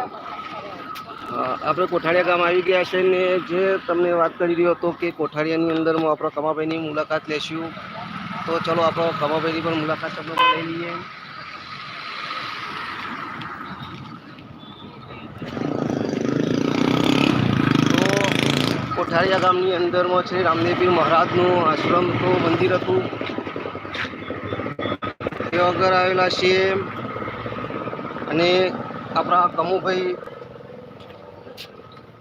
આપણે કોઠારિયા ગામ આવી ગયા છે ને જે તમને વાત કરી રહ્યો હતો કે કોઠારિયાની અંદરમાં આપણે કમાભાઈની મુલાકાત લેશું. તો ચલો, આપણે કમાભાઈની પણ મુલાકાત આપણે લઈ લઈએ. તો કોઠારિયા ગામની અંદરમાં છે રામદેવપીર મહારાજનું આશ્રમ. હતું મંદિર હતું. તે વગર આવેલા છે અને આપણા કમુભાઈ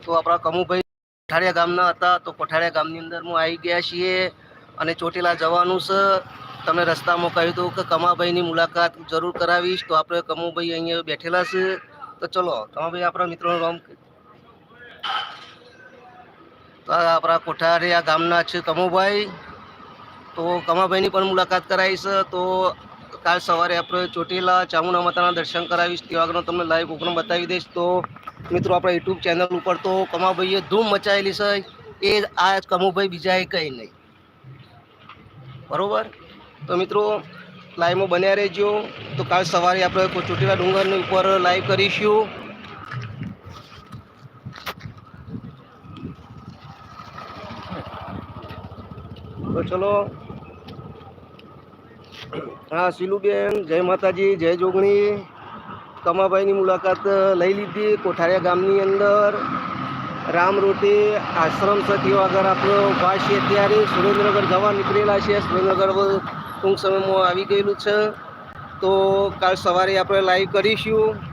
તો આપણા કમુભાઈ કોઠારિયા ગામના હતા, તો કોઠારિયા ગામની અંદર હું આવી ગયા છીએ અને ચોટીલા જવાનું છે. તમને રસ્તામાં કહ્યું હતું કે કમાભાઈની મુલાકાત જરૂર કરાવીશ. તો આપણે કમુભાઈ અહીંયા બેઠેલા છે. તો ચલો, કમાભાઈ, આપણા મિત્રોનું નામ તો આપણા કોઠારિયા ગામના છે કમુભાઈ. તો કમાભાઈની પણ મુલાકાત કરાવીશ તો કાલ સવારે આપણે ચોટીલા ચામુંડા માતાના દર્શન કરાવીશ તે તમને લાઈવ પ્રોગ્રામ બતાવી દઈશ. તો મિત્રો, આપણા યુટ્યુબ ચેનલ ઉપર તો કમાભાઈએ ધૂમ મચાવેલી છે. એ આ કમુભાઈ બીજા એ કંઈ નહીં. બરાબર? તો મિત્રો લાઈવમાં બન્યા રહેજો. તો કાલ સવારે આપણે ચોટીલા ડુંગરની ઉપર લાઈવ કરીશું. તો ચલો હા શીલુબેન, જય માતાજી, જય જોગણી. કમાભાઈની મુલાકાત લઈ લીધી કોઠારિયા ગામની અંદર. રામ રોટી, આશ્રમ સતી આગળ આપણો ઊભા છીએ ત્યારે સુરેન્દ્રનગર જવા નીકળેલા છે. સુરેન્દ્રનગર ટૂંક સમયમાં આવી ગયેલું છે. તો કાલ સવારે આપણે લાઈવ કરીશું.